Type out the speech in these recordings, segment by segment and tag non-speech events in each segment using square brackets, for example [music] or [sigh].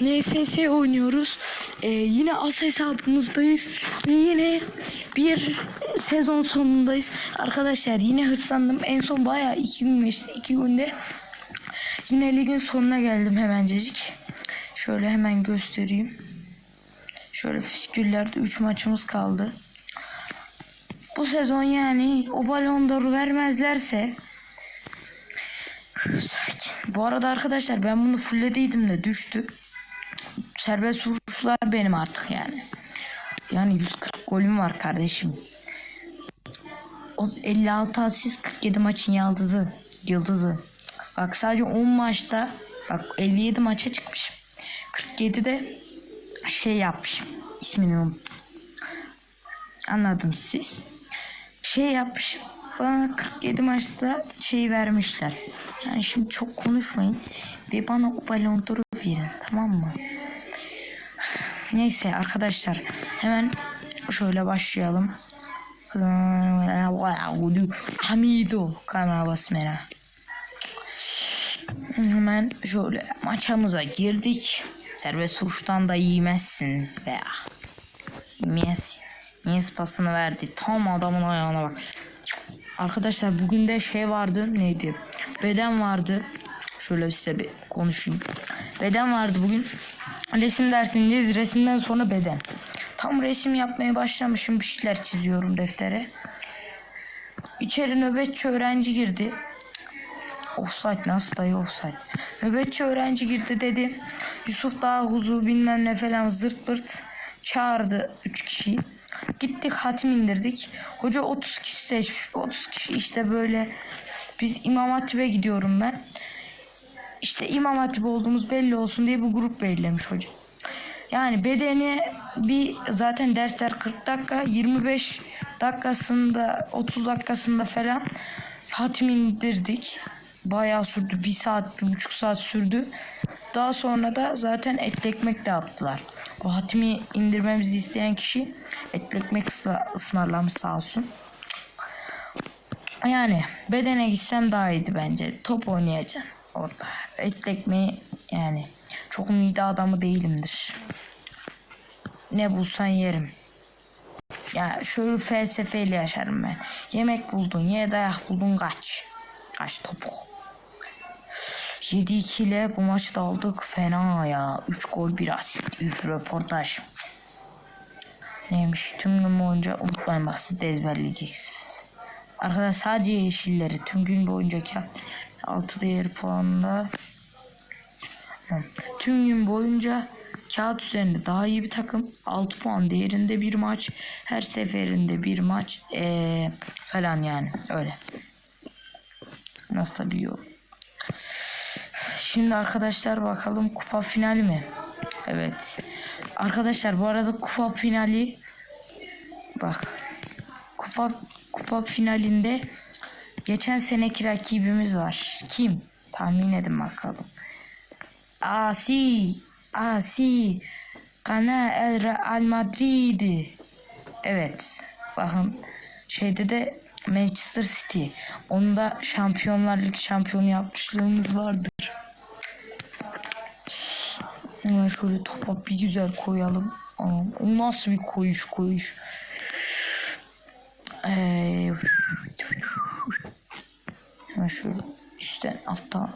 NSS oynuyoruz. Ee, yine as hesabımızdayız. Ve yine bir sezon sonundayız. Arkadaşlar yine hırslandım. En son bayağı iki gün geçti. iki günde yine ligin sonuna geldim hemencecik. Şöyle hemen göstereyim. Şöyle fisküllerde 3 maçımız kaldı. Bu sezon yani o balon d'Or'u vermezlerse Bu arada arkadaşlar ben bunu fulllediydim de düştü. Serbest vuruşlar benim artık yani. Yani 140 golüm var kardeşim. O 56 asist 47 maçın yıldızı. Yıldızı. Bak sadece 10 maçta bak 57 maça çıkmışım. 47'de şey yapmışım. İsmini unuttum. Anladınız siz. Şey yapmışım. Bana 47 maçta şey vermişler. Yani şimdi çok konuşmayın ve bana o balon d'Or'u verin tamam mı? Neyse arkadaşlar hemen şöyle başlayalım. Hamido kamera basmera. Hemen şöyle maçımıza girdik. Serbest vuruştan da yemezsiniz be. Yemez. Niye pasını verdi? Tam adamın ayağına bak. Arkadaşlar bugün de şey vardı neydi? Beden vardı. Şöyle size bir konuşayım. Beden vardı bugün. Resim dersindeyiz. Resimden sonra beden. Tam resim yapmaya başlamışım. Bir şeyler çiziyorum deftere. İçeri nöbetçi öğrenci girdi. Offside nasıl dayı offside. Nöbetçi öğrenci girdi dedi. Yusuf daha huzu bilmem ne falan zırt pırt çağırdı 3 kişiyi. Gittik hatim indirdik. Hoca 30 kişi seçmiş. 30 kişi işte böyle biz İmam Hatip'e gidiyorum ben. İşte İmam Hatip olduğumuz belli olsun diye bu grup belirlemiş hoca. Yani bedeni bir zaten dersler 40 dakika 25 dakikasında 30 dakikasında falan hatim indirdik. Bayağı sürdü. Bir saat, bir buçuk saat sürdü. Daha sonra da zaten etli ekmek de yaptılar. O hatimi indirmemizi isteyen kişi etli ekmek ısmarlamış sağ olsun. Yani bedene gitsem daha iyiydi bence. Top oynayacaksın orada. Etli ekmeği yani çok mide adamı değilimdir. Ne bulsan yerim. Ya şöyle felsefeyle yaşarım ben. Yemek buldun, ye dayak buldun kaç. Kaç topuk. 7-2 ile bu maçı da aldık. Fena ya. 3 gol 1 asist. Üf röportaj. Neymiş tüm gün boyunca unutmayın bak siz de ezberleyeceksiniz. Arkadaşlar sadece yeşilleri tüm gün boyunca 6 değeri puanla Tamam. Tüm gün boyunca kağıt üzerinde daha iyi bir takım. 6 puan değerinde bir maç. Her seferinde bir maç. Ee, falan yani öyle. Nasıl tabii yok. Şimdi arkadaşlar bakalım kupa finali mi? Evet. Arkadaşlar bu arada kupa finali bak kupa kupa finalinde geçen seneki rakibimiz var. Kim? Tahmin edin bakalım. Asi Asi Kana El Real Madrid. Evet. Bakın şeyde de Manchester City. Onda Şampiyonlar Ligi şampiyonu yapmışlığımız vardır. Hemen şöyle topa bir güzel koyalım. O nasıl bir koyuş koyuş. Ee, hemen şöyle üstten alttan.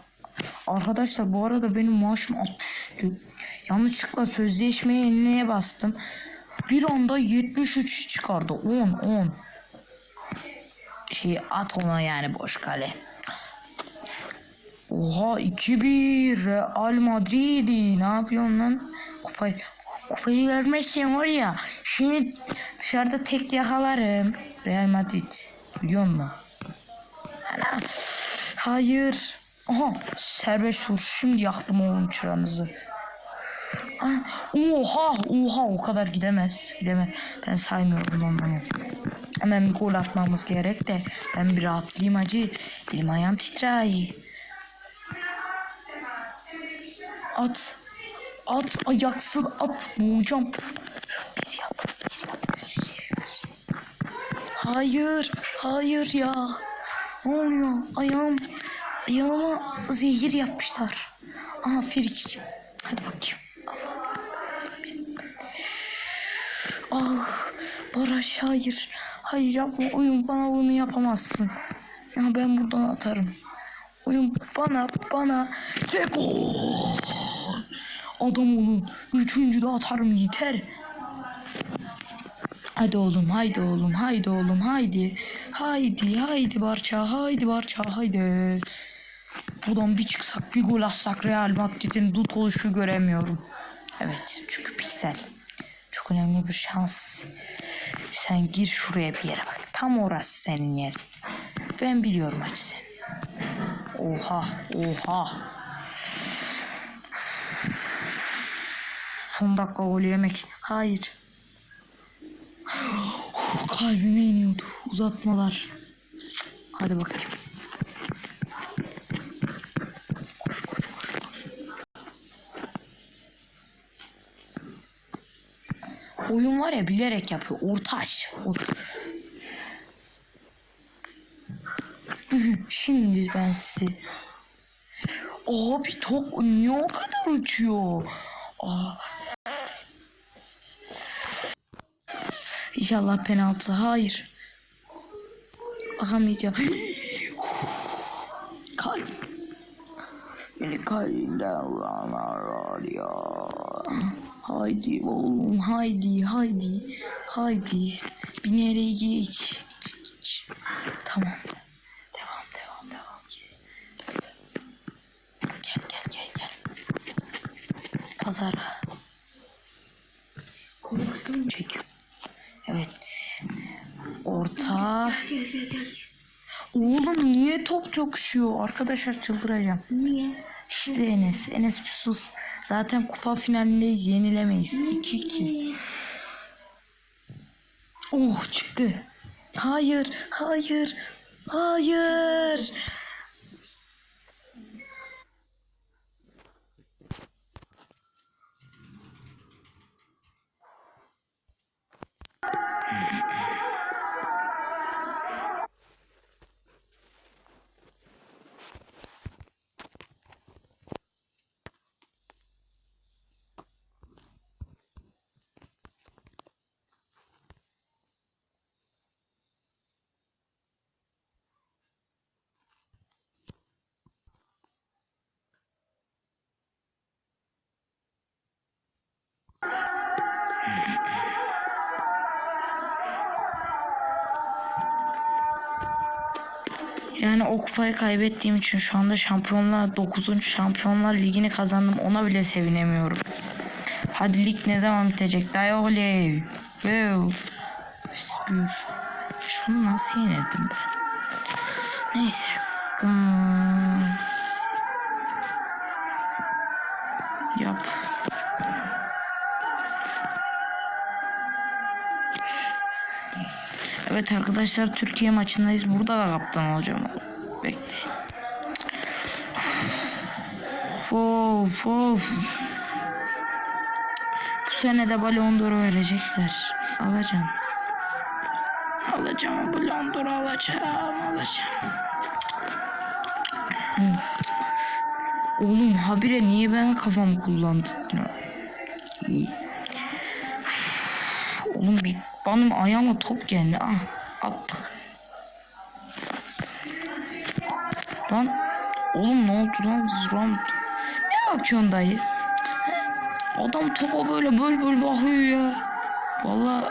Arkadaşlar bu arada benim maaşım 63'tü. Yanlışlıkla sözleşmeye neye bastım. Bir anda 73 çıkardı. 10 10. Şey at ona yani boş kale. Oha 2-1 Real Madrid'i ne yapıyorsun lan? Kupayı, kupayı vermezsen var ya şimdi dışarıda tek yakalarım. Real Madrid biliyor musun? Ana. Hayır. Aha serbest vuruş şimdi yaktım oğlum çıranızı. Ah, Oha oha o kadar gidemez gidemez. Ben saymıyorum onları. Hemen bir gol atmamız gerek de ben bir rahatlayayım acı. Elim ayağım titrer. At. At ayaksız at boğacağım. Bir yap. Hayır, hayır ya. Ne oluyor? Ayağım, ayağıma zehir yapmışlar. Aha frikik. Hadi bakayım. Ah Barış hayır. Hayır yapma oyun bana bunu yapamazsın. Ya ben buradan atarım. Oyun bana bana gol. Adam olun. Üçüncü de atarım yeter. Hadi oğlum haydi oğlum haydi oğlum haydi. Haydi haydi Barça haydi Barça haydi. Buradan bir çıksak bir gol atsak Real Madrid'in dut oluşu göremiyorum. Evet çünkü piksel. Çok önemli bir şans. Sen gir şuraya bir yere bak. Tam orası senin yerin. Ben biliyorum seni. Oha oha. Son dakika gol yemek. Hayır. [gasps] Kalbime iniyordu. Uzatmalar. Hadi bakayım. Koş koş koş koş. Oyun var ya bilerek yapıyor. Ortaş. Or- [laughs] Şimdi ben sizi... Abi top niye o kadar uçuyor? Aa. İnşallah penaltı. Hayır. Bakamayacağım. [laughs] Kalp. Beni kalbimden vuranlar ya. Haydi oğlum haydi haydi haydi. Binerek geç. geç. Tamam. Devam devam devam. Gel gel gel gel. Pazara. Gel gel gel. Oğlum niye top çokuşuyor? Arkadaşlar çıldıracağım. Niye? İşte Enes. Enes bir sus. Zaten kupa finalindeyiz. Yenilemeyiz. 2-2. Oh çıktı. Hayır. Hayır. Hayır. Yani o kupayı kaybettiğim için şu anda şampiyonlar 9. şampiyonlar ligini kazandım. Ona bile sevinemiyorum. Hadi lig ne zaman bitecek? Day oley. Wow. Büyür. Şunu nasıl yenildim? Neyse. Evet arkadaşlar Türkiye maçındayız. Burada da kaptan olacağım. Bekleyin. Of of. Bu sene de Ballon d'Or verecekler. Alacağım. Alacağım Ballon d'Or alacağım. Alacağım. Oğlum habire niye ben kafamı kullandım? İyi. Oğlum bir benim ayağıma top geldi. Ah attık. Lan oğlum ne oldu lan Zuram? Ne bakıyorsun dayı? Adam topa böyle böl böl bakıyor ya. Vallahi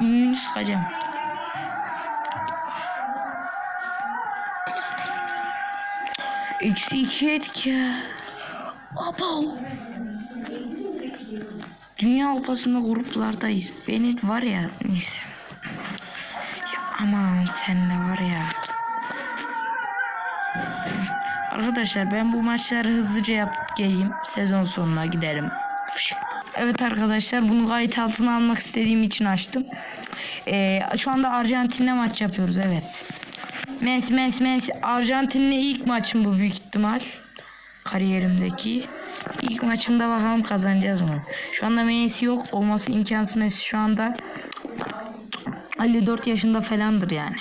ümünü sıkacağım. Eksi iki etki. Dünya Kupası'nda gruplardayız. Beni var ya neyse. Aman sen de var ya. Arkadaşlar ben bu maçları hızlıca yapıp geleyim. Sezon sonuna giderim. Evet arkadaşlar bunu kayıt altına almak istediğim için açtım. Ee, şu anda Arjantin'le maç yapıyoruz evet. Messi Messi Messi Arjantin'le ilk maçım bu büyük ihtimal. Kariyerimdeki. İlk maçımda bakalım kazanacağız mı? Şu anda Messi yok. Olması imkansız Messi şu anda 54 yaşında falandır yani.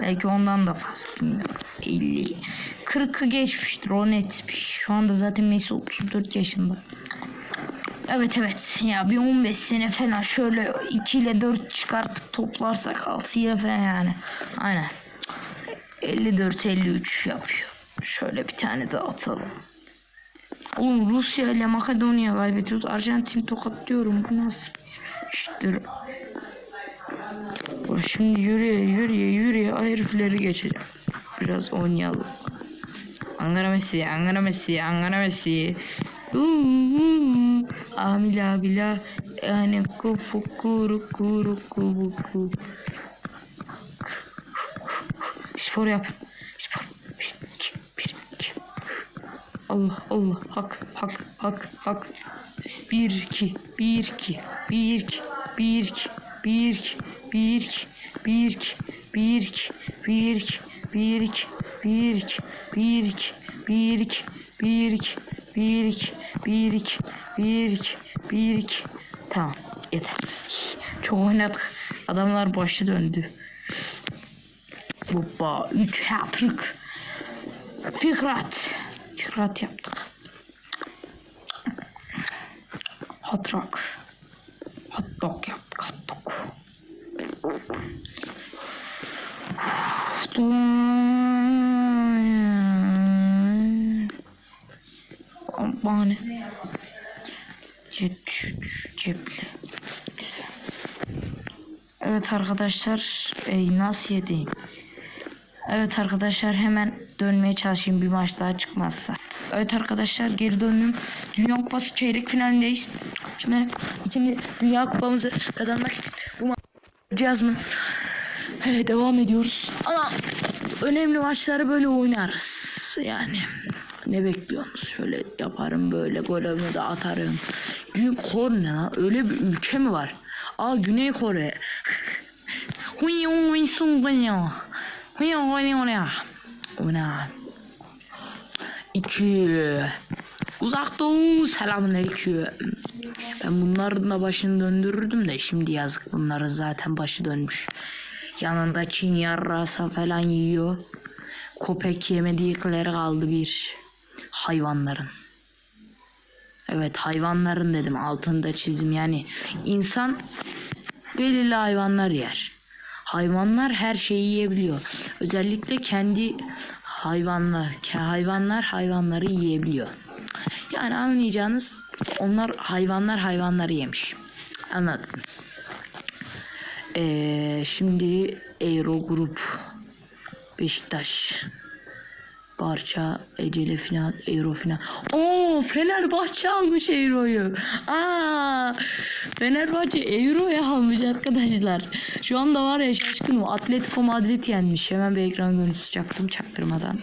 Belki ondan da fazla bilmiyorum. 50. 40'ı geçmiştir o netmiş. Şu anda zaten Messi 34 yaşında. Evet evet ya bir 15 sene falan şöyle 2 ile 4 çıkartıp toplarsak 6 ile falan yani. Aynen. 54-53 yapıyor. Şöyle bir tane daha atalım. Oğlum Rusya ile Makedonya kaybediyoruz. Arjantin tokatlıyorum. Bu nasıl iştir? Şimdi yürüye yürüye yürüye herifleri geçeceğim. Biraz oynayalım. Ankara Messi, Ankara Messi, Ankara Messi. Amila bila, yani kufu kuru kuru kubu. Spor yap. Spor. Bir, iki, bir, iki. Allah Allah hak hak hak hak. Bir iki bir iki bir iki bir iki bir iki bir iki bir iki bir iki bir iki bir iki bir iki bir iki bir iki bir iki bir iki bir iki bir iki bir iki tamam yeter çok oynadık adamlar başı döndü Baba 3 hat-trick Fikrat Fikrat yaptık Hot rock. Hot dog yaptık hot dog. Bahane. Cepli. Güzel. Evet arkadaşlar. Ey nasıl yedeyim? Evet arkadaşlar hemen dönmeye çalışayım bir maç daha çıkmazsa. Evet arkadaşlar geri döndüm. Dünya Kupası çeyrek finalindeyiz. Şimdi, şimdi Dünya Kupamızı kazanmak için bu maçı mı? Evet devam ediyoruz. Ama önemli maçları böyle oynarız. Yani ne bekliyorsunuz? Şöyle yaparım böyle golümü de atarım. Güney Kore ne lan? Öyle bir ülke mi var? Aa Güney Kore. Huyong Wisung Banyo. Huyong Banyo ya. Ona. İki. Uzak doğu selamünaleyküm. Ben bunların da başını döndürürdüm de şimdi yazık bunların zaten başı dönmüş. Yanında Çin yarrasa falan yiyor. Köpek yemedikleri kaldı bir. Hayvanların. Evet hayvanların dedim altında çizim yani insan belirli hayvanlar yer. Hayvanlar her şeyi yiyebiliyor. Özellikle kendi hayvanlar, hayvanlar hayvanları yiyebiliyor. Yani anlayacağınız onlar hayvanlar hayvanları yemiş. Anladınız. Ee, şimdi Euro Grup Beşiktaş Barça Ecele final Euro final. Oo Fenerbahçe almış Euro'yu. Aa Fenerbahçe Euro'yu almış arkadaşlar. Şu anda var ya şaşkınım. Atletico Madrid yenmiş. Hemen bir ekran görüntüsü çaktım çaktırmadan.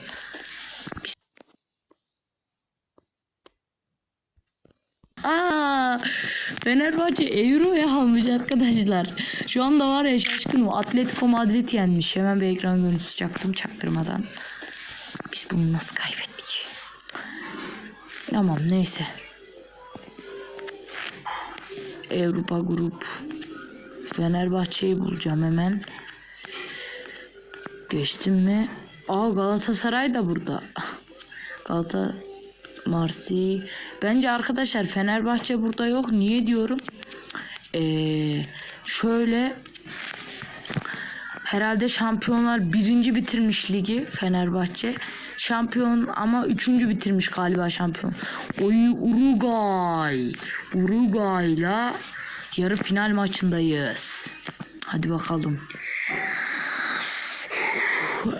Aa, Fenerbahçe Euro'ya almış arkadaşlar. Şu anda var ya şaşkınım. Atletico Madrid yenmiş. Hemen bir ekran görüntüsü çaktım çaktırmadan. Biz bunu nasıl kaybettik? Tamam neyse. Avrupa Grup. Fenerbahçe'yi bulacağım hemen. Geçtim mi? Aa Galatasaray da burada. Galata Marsi. Bence arkadaşlar Fenerbahçe burada yok. Niye diyorum? Ee, şöyle herhalde şampiyonlar birinci bitirmiş ligi Fenerbahçe. Şampiyon ama üçüncü bitirmiş galiba şampiyon. Oy Uruguay. Uruguay'la yarı final maçındayız. Hadi bakalım.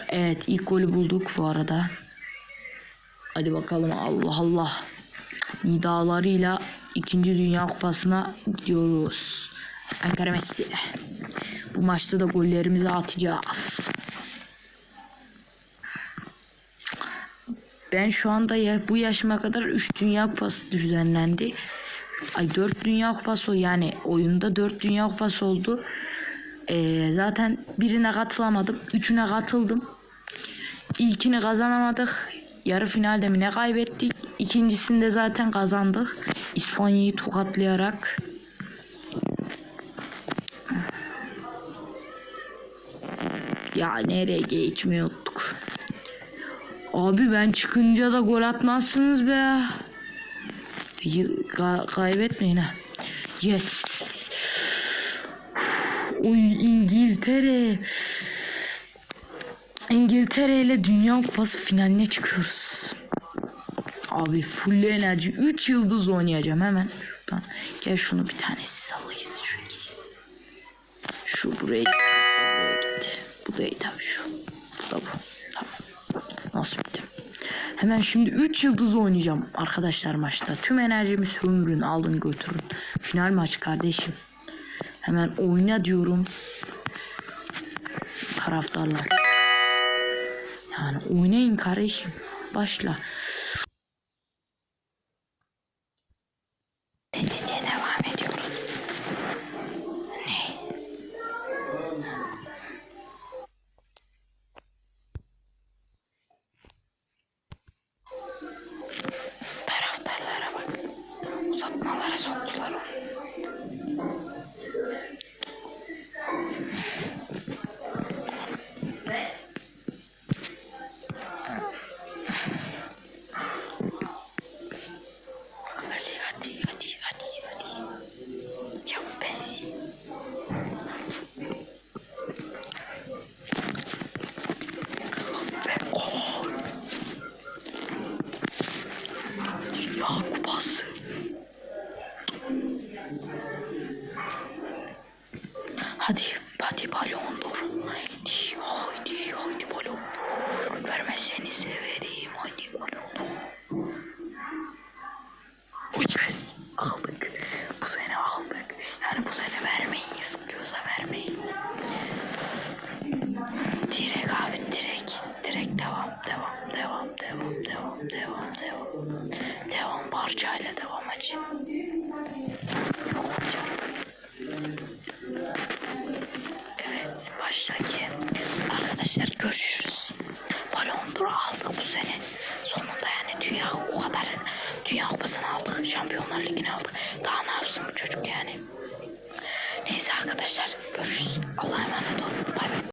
Evet ilk golü bulduk bu arada. Hadi bakalım Allah Allah. Nidalarıyla ikinci Dünya Kupası'na gidiyoruz. Ankara Messi. Bu maçta da gollerimizi atacağız. Ben şu anda ya, bu yaşıma kadar 3 Dünya Kupası düzenlendi. Ay 4 Dünya Kupası yani oyunda 4 Dünya Kupası oldu. Ee, zaten birine katılamadım. Üçüne katıldım. İlkini kazanamadık. Yarı finalde mi ne kaybettik? İkincisinde zaten kazandık. İspanya'yı tokatlayarak. Ya nereye geçmiyorduk? Abi ben çıkınca da gol atmazsınız be. Ka- kaybetmeyin ha. Yes. Oy İngiltere. İngiltere ile Dünya Kupası finaline çıkıyoruz. Abi full enerji 3 yıldız oynayacağım hemen şuradan. Gel şunu bir tanesi sallayız şu ikisi. Buraya gitti. Buraya tabii şu. Bu da. Nasıl bitti? Hemen şimdi 3 yıldız oynayacağım arkadaşlar maçta. Tüm enerjimi sömürün alın götürün. Final maç kardeşim. Hemen oyna diyorum. Taraftarlar. Yani oynayın kardeşim. Başla. action.